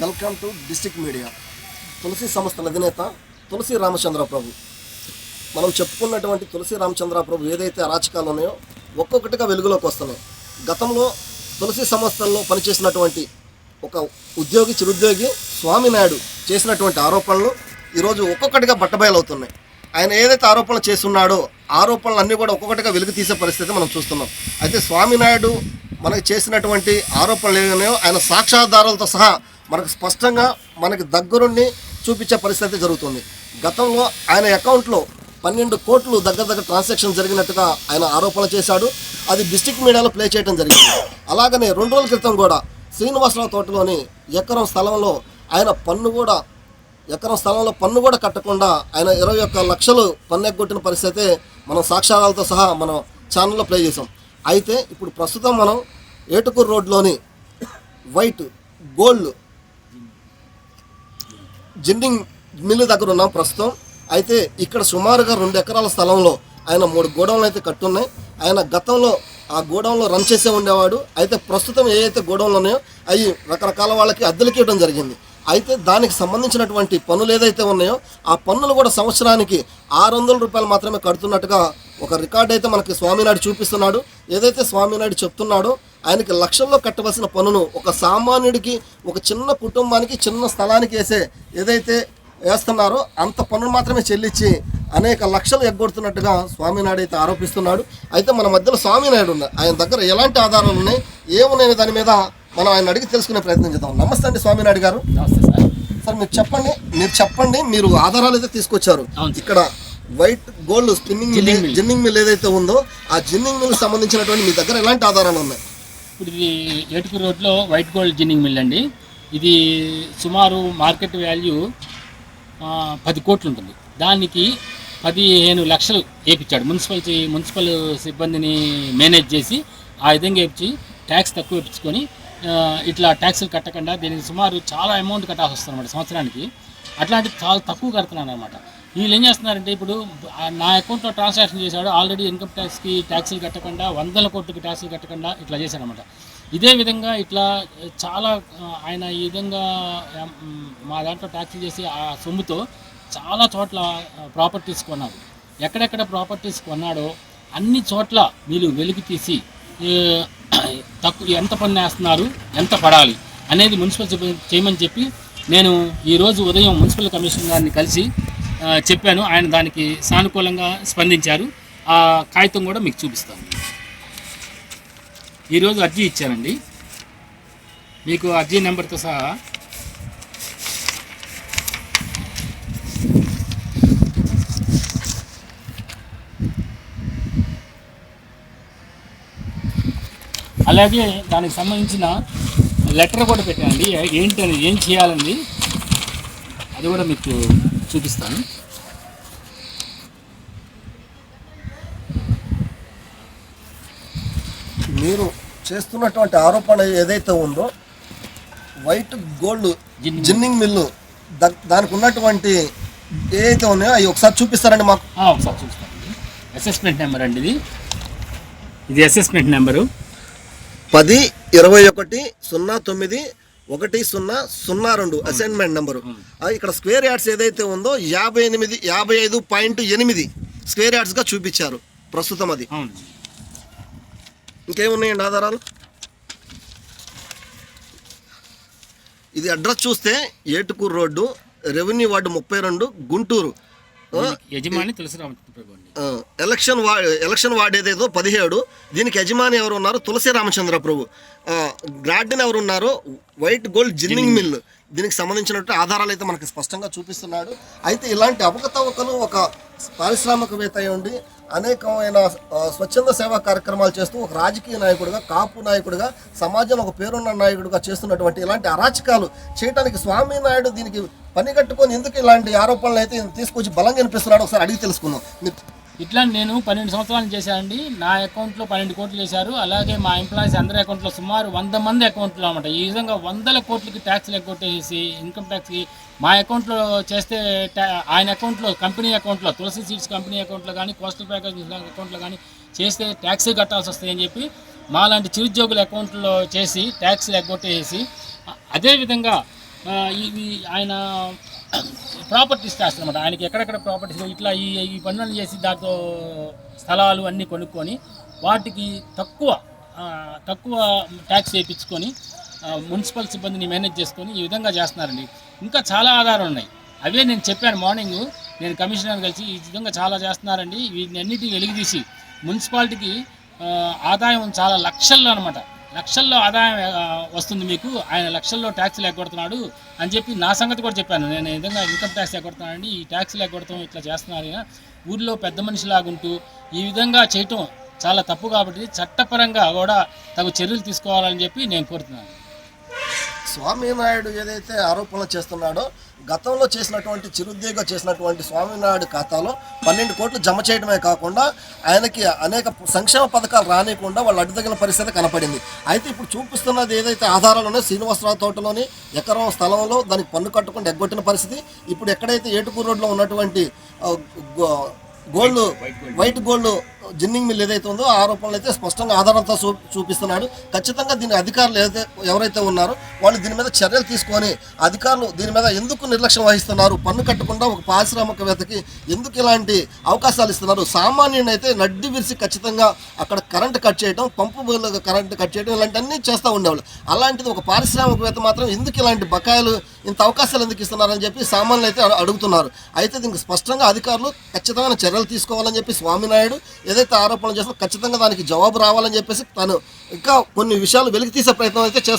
Welcome to district media. Tulasi సంస్థల అధినేత తులసి రామచంద్ర ప్రభు మనం చెప్పుకున్నటువంటి తులసి రామచంద్ర ప్రభు ఏదైతే అరాచకాలు ఉన్నాయో ఒక్కొక్కటిగా వెలుగులోకి వస్తున్నాయి. గతంలో తులసి సంస్థల్లో పనిచేసినటువంటి ఒక ఉద్యోగి చిరుద్యోగి స్వామినాయుడు చేసినటువంటి ఆరోపణలు ఈరోజు ఒక్కొక్కటిగా బట్టబయలవుతున్నాయి. ఆయన ఏదైతే ఆరోపణలు చేస్తున్నాడో ఆరోపణలు అన్నీ కూడా ఒక్కొక్కటిగా వెలుగు తీసే పరిస్థితి మనం చూస్తున్నాం. అయితే స్వామినాయుడు మనకి చేసినటువంటి ఆరోపణలు ఏమైనాయో ఆయన సాక్ష్యాధారాలతో సహా మనకు స్పష్టంగా మనకి దగ్గరుండి చూపించే పరిస్థితి జరుగుతుంది. గతంలో ఆయన అకౌంట్లో పన్నెండు కోట్లు దగ్గర దగ్గర ట్రాన్సాక్షన్ జరిగినట్టుగా ఆయన ఆరోపణ చేశాడు. అది డిస్టిక్ మీడియాలో ప్లే చేయడం జరిగింది. అలాగనే రెండు రోజుల క్రితం కూడా శ్రీనివాసరావు తోటలోని ఎకరం స్థలంలో ఆయన పన్ను కూడా ఎకరం స్థలంలో పన్ను కూడా కట్టకుండా ఆయన ఇరవై ఒక్క లక్షలు పన్ను ఎగ్గొట్టిన పరిస్థితి మనం సాక్ష్యాలతో సహా మనం ఛానల్లో ప్లే చేసాం అయితే ఇప్పుడు ప్రస్తుతం మనం ఏటుకూరు రోడ్లోని వైట్ గోల్డ్ జిండింగ్ మిల్లు దగ్గర ఉన్నాం ప్రస్తుతం. అయితే ఇక్కడ సుమారుగా రెండు ఎకరాల స్థలంలో ఆయన మూడు గోడౌన్లు అయితే కట్టున్నాయి. ఆయన గతంలో ఆ గోడౌన్లో రన్ చేసే ఉండేవాడు. అయితే ప్రస్తుతం ఏ అయితే గోడౌన్లు ఉన్నాయో అవి రకరకాల వాళ్ళకి అద్దెలకి ఇవ్వడం జరిగింది. అయితే దానికి సంబంధించినటువంటి పన్నులు ఏదైతే ఉన్నాయో ఆ పన్నులు కూడా సంవత్సరానికి ఆరు వందల రూపాయలు మాత్రమే కడుతున్నట్టుగా ఒక రికార్డ్ అయితే మనకి స్వామినాయుడు చూపిస్తున్నాడు. ఏదైతే స్వామినాయుడు చెప్తున్నాడో ఆయనకి లక్షల్లో కట్టవలసిన పన్నును ఒక సామాన్యుడికి ఒక చిన్న కుటుంబానికి చిన్న స్థలానికి వేసే ఏదైతే వేస్తున్నారో అంత పన్నును మాత్రమే చెల్లించి అనేక లక్షలు ఎగ్గొడుతున్నట్టుగా స్వామినాయుడు అయితే ఆరోపిస్తున్నాడు. అయితే మన మధ్యలో స్వామినాయుడు ఉన్నారు ఆయన దగ్గర ఎలాంటి ఆధారాలు ఉన్నాయి? ఏమున్నాయని దాని మీద మనం ఆయన అడిగి తెలుసుకునే ప్రయత్నం చేద్దాం. నమస్తే అండి స్వామినాయుడు గారు. నమస్తే సార్. సార్ మీరు చెప్పండి. మీరు చెప్పండి. మీరు ఆధారాలు అయితే తీసుకొచ్చారు. ఇక్కడ white gold spinning. Ginning mill ఏదైతే ఉందో ఆ జిన్నింగ్ మిల్ సంబంధించినటువంటి మీ దగ్గర ఎలాంటి ఆధారాలు ఉన్నాయి? ఇప్పుడు ఇది ఏటుకు రోడ్లో వైట్ గోల్డ్ జిన్నింగ్ మిల్ అండి. ఇది సుమారు మార్కెట్ వాల్యూ పది కోట్లు ఉంటుంది. దానికి పదిహేను లక్షలు వేయించాడు మున్సిపాలిటీ మున్సిపల్ సిబ్బందిని మేనేజ్ చేసి ఆ విధంగా వేపించి ట్యాక్స్ తక్కువ వేయించుకొని ఇట్లా ట్యాక్సులు కట్టకుండా దీనికి సుమారు చాలా అమౌంట్ కట్టాల్సి వస్తుంది అనమాట సంవత్సరానికి. అట్లాంటి చాలా తక్కువ కడుతున్నాను అనమాట వీళ్ళు ఏం చేస్తున్నారంటే ఇప్పుడు నా అకౌంట్లో ట్రాన్సాక్షన్ చేశాడు ఆల్రెడీ ఇన్కమ్ ట్యాక్స్కి ట్యాక్సులు కట్టకుండా వందల కోట్లకి ట్యాక్సులు కట్టకుండా ఇట్లా చేశారనమాట ఇదే విధంగా ఇట్లా చాలా ఆయన ఈ విధంగా మా దాంట్లో ట్యాక్సీ చేసి ఆ సొమ్ముతో చాలా చోట్ల ప్రాపర్టీస్ కొన్నాడు ఎక్కడెక్కడ ప్రాపర్టీస్ కొన్నాడో అన్ని చోట్ల వీళ్ళు వెలికి తీసి తక్కువ ఎంత పన్ను వేస్తున్నారు ఎంత పడాలి అనేది మున్సిపల్ చేయమని చెప్పి నేను ఈరోజు ఉదయం మున్సిపల్ కమిషనర్ గారిని కలిసి చెప్పాను. ఆయన దానికి సానుకూలంగా స్పందించారు. ఆ కాగితం కూడా మీకు చూపిస్తాను. ఈరోజు అర్జీ ఇచ్చానండి. మీకు అర్జీ నెంబర్తో సహా అలాగే దానికి సంబంధించిన లెటర్ కూడా పెట్టానండి. ఏంటని ఏం చేయాలండి అది కూడా మీకు చూపిస్తాను. మీరు చేస్తున్నటువంటి ఆరోపణ ఏదైతే ఉందో వైట్ గోల్డ్ జిన్నింగ్. మిల్లు. దానికి ఉన్నటువంటి ఏదైతే ఉన్నాయో అవి ఒకసారి చూపిస్తారండి మాకు. ఒకసారి చూస్తానండి అసెస్మెంట్ నెంబర్ అండి ఇది. ఇది అసెస్మెంట్ నెంబరు పది ఇరవై ఒకటి సున్నా తొమ్మిది ఒకటి సున్నా సున్నా రెండు అసైన్మెంట్ నెంబరు ఇక్కడ స్క్వేర్ యార్డ్స్ ఏదైతే ఉందో యాభై ఎనిమిది యాభై ఐదు పాయింట్ ఎనిమిది స్క్వేర్ యార్డ్స్గా చూపించారు ప్రస్తుతం అది. ఇంకేమున్నాయండి ఆధారాలు? ఇది అడ్రస్ చూస్తే ఏటుకూరు రోడ్డు రెవెన్యూ వార్డు ముప్పై రెండు గుంటూరు. యజమాని తులసి రామచంద్ర ఎలక్షన్ వా ఎలక్షన్ వార్డు ఏదైతే పదిహేడు దీనికి యజమాని ఎవరు ఉన్నారు తులసి రామచంద్ర ప్రభు ఆ, గార్డెన్ ఎవరు ఉన్నారు వైట్ గోల్డ్ జిన్నింగ్ మిల్ దీనికి సంబంధించినట్టు ఆధారాలు అయితే మనకి స్పష్టంగా చూపిస్తున్నాడు. అయితే ఇలాంటి అవకతవకలు ఒక పారిశ్రామికవేత్త అయి ఉండి అనేకమైన స్వచ్ఛంద సేవా కార్యక్రమాలు చేస్తూ ఒక రాజకీయ నాయకుడిగా కాపు నాయకుడిగా సమాజంలో ఒక పేరున్న నాయకుడిగా చేస్తున్నటువంటి ఇలాంటి అరాచకాలు చేయడానికి స్వామి నాయుడు దీనికి పని కట్టుకొని ఎందుకు ఇలాంటి ఆరోపణలు అయితే తీసుకొచ్చి బలంగా వినిపిస్తున్నాడు ఒకసారి అడిగి తెలుసుకుందాం. ఇట్లా నేను పన్నెండు సంవత్సరాలు చేశానండి. నా అకౌంట్లో పన్నెండు కోట్లు చేశారు అలాగే మా ఎంప్లాయీస్ అందరి అకౌంట్లో సుమారు వంద మంది అకౌంట్లో అనమాట ఈ విధంగా వందల కోట్లకి ట్యాక్స్లు ఎగ్గొట్టేసి ఇన్కమ్ ట్యాక్స్కి మా అకౌంట్లో చేస్తే ట్యా- ఆయన అకౌంట్లో కంపెనీ అకౌంట్లో తులసి సీడ్స్ కంపెనీ అకౌంట్లో కానీ కోస్టల్ ప్యాకేజ్ అకౌంట్లో కానీ చేస్తే ట్యాక్స్ కట్టాల్సి వస్తాయని చెప్పి మాలాంటి చిరుద్యోగుల అకౌంట్లో చేసి ట్యాక్స్లు ఎగ్గొట్టేసి అదేవిధంగా ఇవి ఆయన ప్రాపర్టీస్ చేస్తారన్నమాట ఆయనకి ఎక్కడెక్కడ ప్రాపర్టీస్ ఇట్లా ఈ ఈ పనులను చేసి దాంతో స్థలాలు అన్నీ కొనుక్కొని వాటికి తక్కువ తక్కువ ట్యాక్స్ వేయించుకొని మున్సిపల్ సిబ్బందిని మేనేజ్ చేసుకొని ఈ విధంగా చేస్తున్నారండి. ఇంకా చాలా ఆధారాలు ఉన్నాయి. అవే నేను చెప్పాను మార్నింగ్. నేను కమిషనర్ కలిసి ఈ విధంగా చాలా చేస్తున్నారండి. వీటిని అన్నిటిని వెలిగితీసి మున్సిపాలిటీకి ఆదాయం చాలా లక్షల్లో అనమాట లక్షల్లో ఆదాయం వస్తుంది మీకు. ఆయన లక్షల్లో ట్యాక్స్లు ఎగ్గొడుతున్నాడు అని చెప్పి నా సంగతి కూడా చెప్పాను. నేను విధంగా ఇన్కమ్ ట్యాక్స్ ఎగ్గొడుతున్నానండి ఈ ట్యాక్స్లు ఎగ్గొడతాం ఇట్లా చేస్తున్నారు ఊర్లో పెద్ద మనిషిలాగుంటూ ఈ విధంగా చేయటం చాలా తప్పు కాబట్టి చట్టపరంగా కూడా తగు చర్యలు తీసుకోవాలని చెప్పి నేను కోరుతున్నాను. స్వామినాయుడు ఏదైతే ఆరోపణలు చేస్తున్నాడో గతంలో చేసినటువంటి చిరుద్యోగ చేసినటువంటి స్వామినాయుడు ఖాతాలో పన్నెండు కోట్లు జమ చేయడమే కాకుండా ఆయనకి అనేక సంక్షేమ పథకాలు రానియకుండా వాళ్ళు అడ్డుతగిన పరిస్థితి కనపడింది. అయితే ఇప్పుడు చూపిస్తున్నది ఏదైతే ఆధారాలు ఉన్నాయో శ్రీనివాసరావు తోటలోని ఎకరం స్థలంలో దానికి పన్ను కట్టకుండా ఎగ్గొట్టిన పరిస్థితి. ఇప్పుడు ఎక్కడైతే ఏటుకూరు రోడ్లో ఉన్నటువంటి gold white gold ginning mill ఏదైతే ఉందో ఆరోపణలు అయితే స్పష్టంగా ఆధారంతో చూ చూపిస్తున్నాడు. ఖచ్చితంగా దీని అధికారులు ఏదైతే ఎవరైతే ఉన్నారో వాళ్ళు దీని మీద చర్యలు తీసుకొని అధికారులు దీని మీద ఎందుకు నిర్లక్ష్యం వహిస్తున్నారు? పన్ను కట్టకుండా ఒక పారిశ్రామికవేత్తకి ఎందుకు ఇలాంటి అవకాశాలు ఇస్తున్నారు? సామాన్యుని అయితే నడ్డి విరిసి ఖచ్చితంగా అక్కడ కరెంట్ కట్ చేయడం పంపు కరెంటు కరెంట్ కట్ చేయడం ఇలాంటివన్నీ చేస్తూ ఉండేవాళ్ళు. అలాంటిది ఒక పారిశ్రామికవేత్త మాత్రం ఎందుకు ఇలాంటి బకాయిలు ఇంత అవకాశాలు ఎందుకు ఇస్తున్నారని చెప్పి సామాన్యులు అయితే అడుగుతున్నారు. అయితే దీనికి స్పష్టంగా అధికారులు ఖచ్చితమైన చర్యలు తీసుకోవాలని చెప్పి స్వామినాయుడు ఏదైతే ఆరోపణలు చేస్తుందో ఖచ్చితంగా దానికి జవాబు రావాలని చెప్పేసి తను ఇంకా కొన్ని విషయాలు వెలికి తీసే ప్రయత్నం అయితే